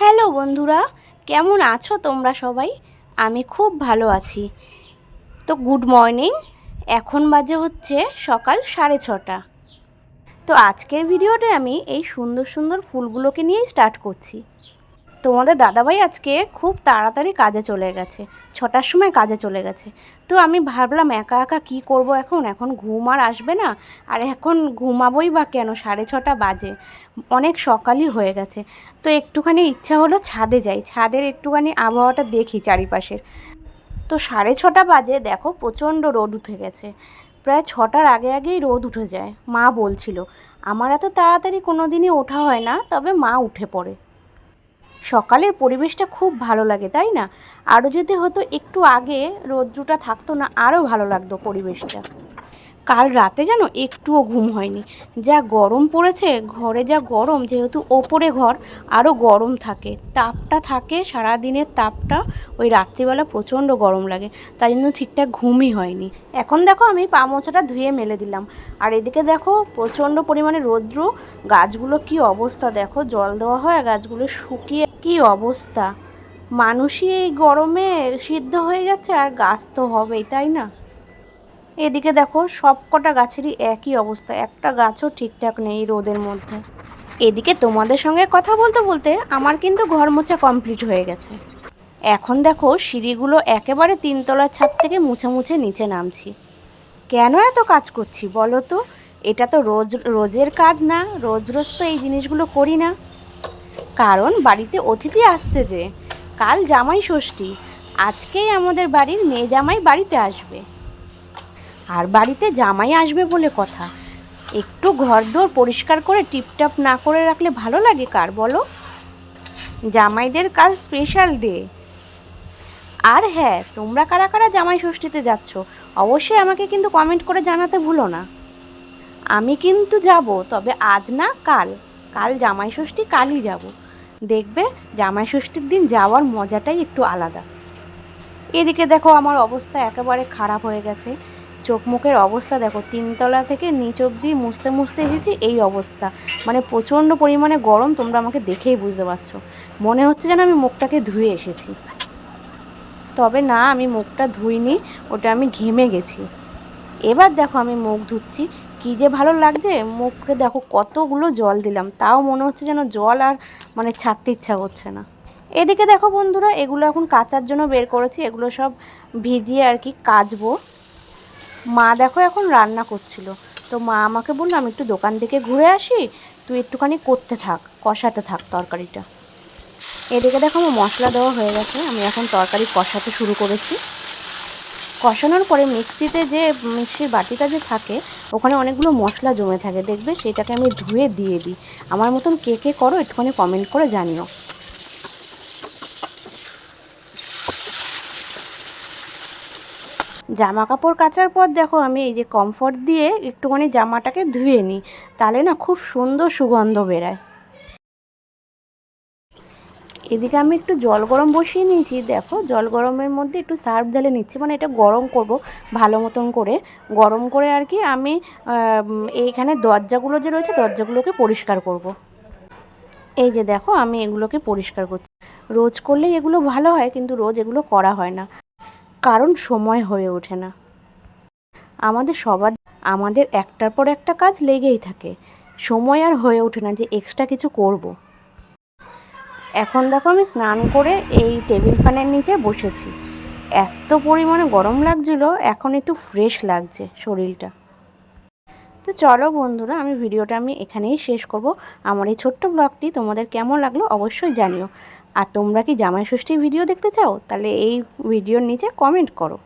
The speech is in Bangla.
হ্যালো বন্ধুরা, কেমন আছো তোমরা সবাই? আমি খুব ভালো আছি। তো গুড মর্নিং, এখন বাজে হচ্ছে সকাল সাড়ে ছটা। তো আজকের ভিডিওটা আমি এই সুন্দর সুন্দর ফুলগুলোকে নিয়েই স্টার্ট করছি। তোমাদের দাদাভাই আজকে খুব তাড়াতাড়ি কাজে চলে গেছে, ছটার সময় কাজে চলে গেছে। তো আমি ভাবলাম একা একা কি করব এখন? এখন ঘুম আর আসবে না, আর এখন ঘুমাবোই বা কেন? সাড়ে ছটা বাজে, অনেক সকালই হয়ে গেছে। তো একটুখানি ইচ্ছা হলো ছাদে যাই, ছাদের একটুখানি আবহাওয়াটা দেখি চারিপাশের। তো সাড়ে ছটা বাজে, দেখো প্রচণ্ড রোদ উঠে গেছে। প্রায় ছটার আগে আগেই রোদ উঠে যায়, মা বলছিল, আমার এত তাড়াতাড়ি কোনো দিনই ওঠা হয় না, তবে মা উঠে পড়ে। সকালের পরিবেশটা খুব ভালো লাগে, তাই না? আরও যদি হতো একটু আগে, রৌদ্রটা থাকতো না, আরও ভালো লাগতো পরিবেশটা। কাল রাতে যেন একটুও ঘুম হয়নি। যা গরম পড়েছে, ঘরে যা গরম, যেহেতু ওপরে ঘর, আরও গরম থাকে। তাপটা থাকে সারা দিনের তাপটা, ওই রাত্রিবেলা প্রচণ্ড গরম লাগে। তাই জন্য ঠিকঠাক ঘুমই হয়নি। এখন দেখো আমি পা মোচাটা ধুয়ে মেলে দিলাম। আর এদিকে দেখো প্রচণ্ড পরিমাণে রৌদ্র। গাছগুলো কি অবস্থা দেখো? জল দেওয়া হয় গাছগুলো শুকিয়ে কি অবস্থা? মানুষই এই গরমে সিদ্ধ হয়ে যাচ্ছে আর গাছ তো হবেই, তাই না? এদিকে দেখো, সব কটা গাছেরই একই অবস্থা, একটা গাছও ঠিকঠাক নেই রোদের মধ্যে। এদিকে তোমাদের সঙ্গে কথা বলতে বলতে আমার কিন্তু ঘর মোছা কমপ্লিট হয়ে গেছে। এখন দেখো, সিঁড়িগুলো একেবারে তিনতলার ছাদ থেকে মুছে মুছে নিচে নামছি। কেন এত কাজ করছি বলো তো? এটা তো রোজ, রোজের কাজ না, রোজ রোজ তো এই জিনিসগুলো করি না। কারণ বাড়িতে অতিথি আসছে যে, কাল জামাই ষষ্ঠী, আজকেই আমাদের বাড়ির মেয়ে জামাই বাড়িতে আসবে। আর বাড়িতে জামাই আসবে বলে কথা, একটু ঘরদোর পরিষ্কার করে টিপটাপ না করে রাখলে ভালো লাগে কার বলো? জামাইদের কাল স্পেশাল ডে আর হ্যাঁ তোমরা কারা কারা জামাই ষষ্ঠীতে যাচ্ছ, অবশ্যই আমাকে কিন্তু কমেন্ট করে জানাতে ভুলো না। আমি কিন্তু যাব, তবে আজ না কাল কাল জামাই ষষ্ঠী কালই যাব। দেখবে জামাই ষষ্ঠীর দিন যাওয়ার মজাটাই একটু আলাদা। এদিকে দেখো আমার অবস্থা একেবারে খারাপ হয়ে গেছে। চোখ মুখের অবস্থা দেখো, তিনতলা থেকে নিচ অব্দি মুছতে মুছতে এসেছি এই অবস্থা। মানে প্রচণ্ড পরিমাণে গরম, তোমরা আমাকে দেখেই বুঝতে পারছ। মনে হচ্ছে যেন আমি মুখটাকে ধুয়ে এসেছি। তবে না, আমি মুখটা ধুইনি, ওটা আমি ঘেমে গেছি। এবার দেখো আমি মুখ ধুচ্ছি কী যে ভালো লাগছে? মুখে দেখো কতগুলো জল দিলাম। তাও মনে হচ্ছে যেন জল আর মানে ছাড়তে ইচ্ছা করছে না। এদিকে দেখো বন্ধুরা, এগুলো এখন কাচার জন্য বের করেছি। এগুলো সব ভিজিয়ে আর কি কাচবো। মা দেখো এখন রান্না করছিল। তো মা আমাকে বলল, আমি একটু দোকান থেকে ঘুরে আসি। তুই একটুখানি করতে থাক, কষাতে থাক তরকারিটা। এদিকে দেখো আমার মশলা দেওয়া হয়ে গেছে। আমি এখন তরকারি কষাতে শুরু করেছি। কষানোর পরে মিক্সিতে যে, মিক্সির বাটিটা যে থাকে, ওখানে অনেকগুলো মশলা জমে থাকে। দেখবে সেটাকে আমি ধুয়ে দিয়ে দিই। আমার মতন কে কে করো, একটুখানি কমেন্ট করে জানিও। জামা কাপড় কাচার পর দেখো, আমি এই যে কমফর্ট দিয়ে একটুখানি জামাটাকে ধুয়ে নিই। তাহলে না খুব সুন্দর সুগন্ধ বেরায়। এদিকে আমি একটু জল গরম বসিয়ে নিয়েছি। দেখো, জল গরমের মধ্যে একটু সার্ফ ঢেলে নিচ্ছি। মানে এটা গরম করব ভালো মতন করে। গরম করে আর কি আমি এইখানে দরজাগুলো যে রয়েছে দরজাগুলোকে পরিষ্কার করব। এই যে দেখো, আমি এগুলোকে পরিষ্কার করছি। রোজ করলেই এগুলো ভালো হয়, কিন্তু রোজ এগুলো করা হয় না। কারণ সময় হয়ে ওঠে না। আমাদের সবার, আমাদের একটার পর একটা কাজ লেগেই থাকে। সময় আর হয়ে ওঠে না যে এক্সট্রা কিছু করব। এখন দেখো আমি স্নান করে এই টেবিল ফ্যানের নিচে বসেছি। এত পরিমাণে গরম লাগছিল, এখন একটু ফ্রেশ লাগছে শরীরটা। তো চলো বন্ধুরা, আমি ভিডিওটা আমি এখানেই শেষ করব। আমার এই ছোট্ট ব্লগটি তোমাদের কেমন লাগল অবশ্যই জানিও। আর তোমরা কি জামাই ষষ্ঠী ভিডিও দেখতে চাও? তাহলে এই ভিডিওর নিচে কমেন্ট করো।